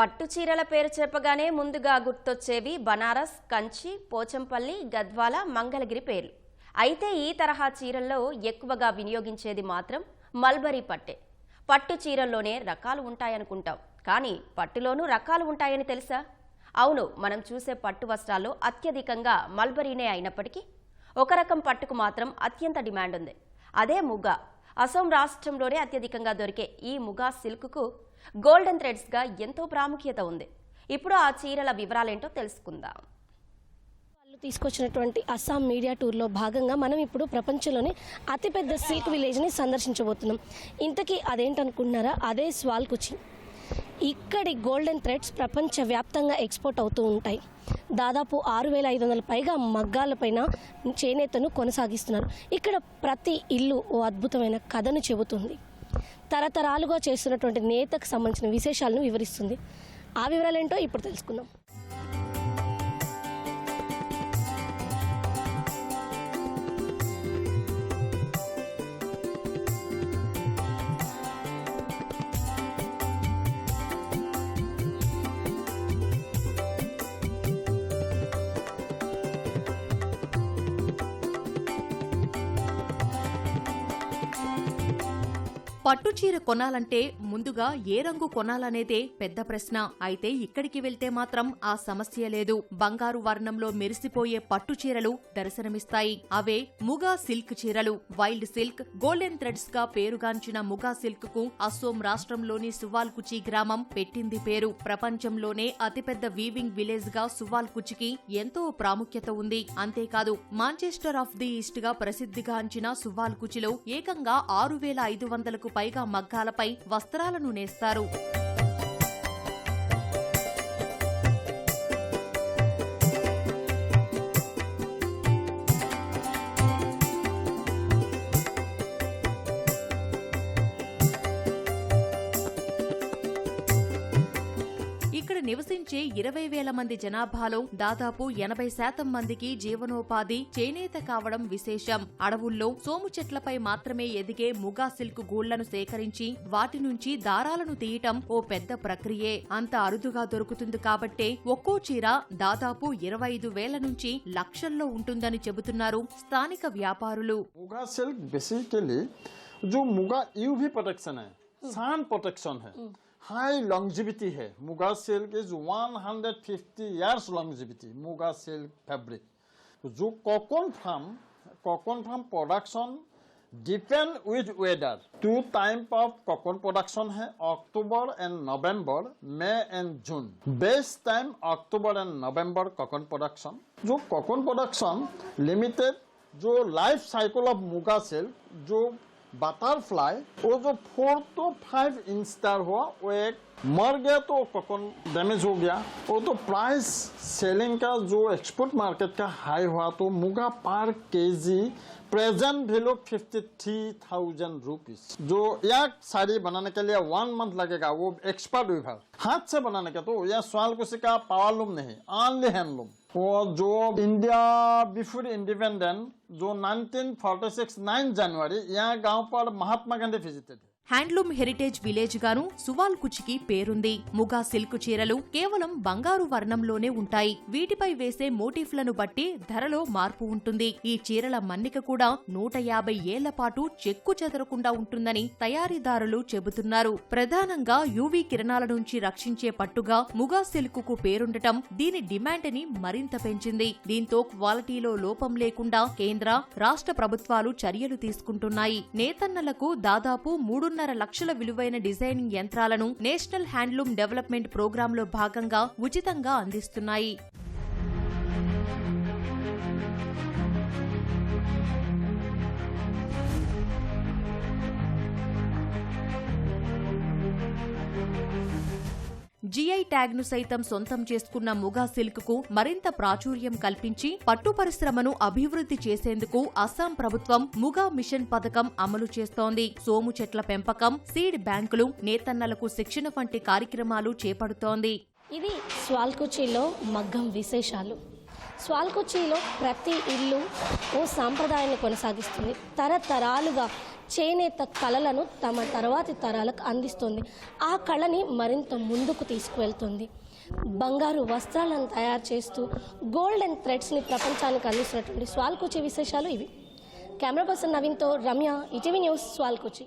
పట్టు చీరల పేరు చెప్పగానే ముందుగా గుర్తొచ్చేవి బనారస్ కంచి పోచంపల్లి గద్వాల మంగళగిరి పేర్లు. అయితే ఈ తరహా చీరల్లో ఎక్కువగా వినియోగించేది మాత్రం మల్బరీ పట్టే. పట్టు చీరల్లోనే రకాలు ఉంటాయనుకుంటాం. కానీ పట్టులోనూ రకాలు ఉంటాయని తెలుసా? అవును మనం చూసే పట్టు వస్త్రాల్లో అత్యధికంగా మల్బరీనే అయినప్పటికీ ఒక రకం పట్టుకు మాత్రం అత్యంత డిమాండ్ ఉంది అదే ముగా. అసోం రాష్ట్రంలోనే అత్యధికంగా దొరికే ఈ ముగా సిల్క్కు గోల్డెన్ థ్రెడ్స్గా ఎంతో ప్రాముఖ్యత ఉంది. ఇప్పుడు ఆ చీరల వివరాలేంటో తెలుసుకుందాం. వాళ్ళు తీసుకొచ్చినటువంటి అస్సాం మీడియా టూర్లో భాగంగా మనం ఇప్పుడు ప్రపంచంలోనే అతిపెద్ద సిల్క్ విలేజ్ని సందర్శించబోతున్నాం. ఇంతకీ అదేంటనుకుంటున్నారా? అదే స్వాల్కుచి ఇక్కడి గోల్డెన్ థ్రెడ్స్ ప్రపంచవ్యాప్తంగా ఎక్స్పోర్ట్ అవుతూ ఉంటాయి. దాదాపు ఆరు వేల ఐదు వందల పైగా మగ్గాలపైన చేనేతను కొనసాగిస్తున్నారు. ఇక్కడ ప్రతి ఇల్లు ఓ అద్భుతమైన కథను చెబుతుంది. తరతరాలుగా చేస్తున్నటువంటి నేతకు సంబంధించిన విశేషాలను వివరిస్తుంది. ఆ వివరాలేంటో ఇప్పుడు తెలుసుకుందాం. పట్టు చీర కొనాలంటే ముందుగా ఏ రంగు కొనాలనేదే పెద్ద ప్రశ్న. అయితే ఇక్కడికి వెళ్తే మాత్రం ఆ సమస్య లేదు. బంగారు వర్ణంలో మెరిసిపోయే పట్టు చీరలు దర్శనమిస్తాయి. అవే ముగా సిల్క్ చీరలు. వైల్డ్ సిల్క్ గోల్డెన్ థ్రెడ్స్గా పేరుగాంచిన ముగా సిల్క్కు అస్సోం రాష్ట్రంలోని సువాల్కుచి గ్రామం పెట్టింది పేరు. ప్రపంచంలోనే అతిపెద్ద వీవింగ్ విలేజ్గా సువాల్కుచికి ఎంతో ప్రాముఖ్యత ఉంది. అంతేకాదు మాంచెస్టర్ ఆఫ్ ది ఈస్ట్గా ప్రసిద్ధిగాంచిన సువాల్కుచిలో ఏకంగా ఆరు వేల ఐదు వందలకు పైగా మగ్గాలపై వస్త్రాలను నేస్తారు. నివసించే ఇరవై వేల మంది జనాభాలో దాదాపు ఎనభై శాతం మందికి జీవనోపాధి చేనేత కావడం విశేషం అడవుల్లో సోము చెట్లపై మాత్రమే ఎదిగే ముగా సిల్క్ గూళ్లను సేకరించి వాటి నుంచి దారాలను తీయటం ఓ పెద్ద ప్రక్రియే అంత అరుదుగా దొరుకుతుంది కాబట్టే ఒక్కో చీర దాదాపు ఇరవై ఐదు వేల నుంచి లక్షల్లో ఉంటుందని చెబుతున్నారు స్థానిక వ్యాపారులు मुगा सिल्क बेसिकली जो मुगा यूवी प्रोटेक्शन है सन प्रोटेक्शन है हाई लॉन्जिविटी है Muga silk is 150 years longevity Muga silk fabric जो cocoon farm cocoon farm production depend with weather two type of cocoon production है October and November May and June best time October and November cocoon production जो cocoon production limited जो life cycle of Muga silk जो butterfly वो जो four to five inch तक हुआ वो एक मर गया तो कोकोन डैमेज हो गया वो तो प्राइस सेलिंग का जो एक्सपोर्ट मार्केट का हाई हुआ तो मुगा पर KG present value fifty three thousand rupees जो एक साड़ी बनाने के लिए वन मंथ लगेगा वो एक्सपर्ट विभाग हाथ से बनाने का तो यह स्वाल कुछ का पावरलूम नहीं ऑनली हैंडलूम वो जो इंडिया बिफोर इंडिपेंडेंट जो 1946 9 जनवरी यहाँ गांव पर Mahatma Gandhi visited handloom heritage village గాను సువాల్ కుచికి పేరుంది. ముగా సిల్క్ చీరలు కేవలం బంగారు వర్ణంలోనే ఉంటాయి. వీటిపై వేసే మోటిఫ్లను బట్టి ధరలో మార్పు ఉంటుంది. ఈ చీరల మన్నిక కూడా నూట యాభై ఏళ్ళ పాటు చెక్కు చెదరకుండా ఉంటుందని తయారీదారులు చెబుతున్నారు. ప్రధానంగా యూవీ కిరణాల నుంచి రక్షించే పట్టుగా ముగా సిల్క్కు పేరుండటం దీని డిమాండ్ని మరింత పెంచింది. దీంతో క్వాలిటీలో లోపం లేకుండా కేంద్ర రాష్ట్ర ప్రభుత్వాలు చర్యలు తీసుకుంటున్నాయి. నేతన్నలకు దాదాపు మూడున్నర లక్షల విలువైన డిజైనింగ్ యంత్రాలను నేషనల్ హ్యాండ్లూమ్ డెవలప్మెంట్ ప్రోగ్రాంలో భాగంగా ఉచితంగా అందిస్తున్నాయి. జిఐ ట్యాగ్ను సైతం సొంతం చేసుకున్న ముగా సిల్క్కు మరింత ప్రాచుర్యం కల్పించి పట్టు పరిశ్రమను అభివృద్ధి చేసేందుకు అస్సాం ప్రభుత్వం ముగా మిషన్ పథకం అమలు చేస్తోంది. సోము చెట్ల పెంపకం సీడ్ బ్యాంకులు నేతన్నలకు శిక్షణ వంటి కార్యక్రమాలు చేపడుతోంది. ఇది స్వాల్కుచిలో మగ్గం విశేషాలు. స్వాల్కుచిలో ప్రతి ఇల్లు ఓ సాంప్రదాయాన్ని కొనసాగిస్తుంది. తరతరాలుగా చేనేత కళలను తమ తర్వాతి తరాలకు అందిస్తుంది. ఆ కళని మరింత ముందుకు తీసుకువెళ్తుంది. బంగారు వస్త్రాలను తయారు చేస్తూ గోల్డెన్ థ్రెడ్స్ని ప్రపంచానికి అందిస్తున్నటువంటి స్వాల్కుచి విశేషాలు ఇవి. కెమెరా పర్సన్ నవీన్తో రమ్య ఇటీవీ న్యూస్ స్వాల్కుచి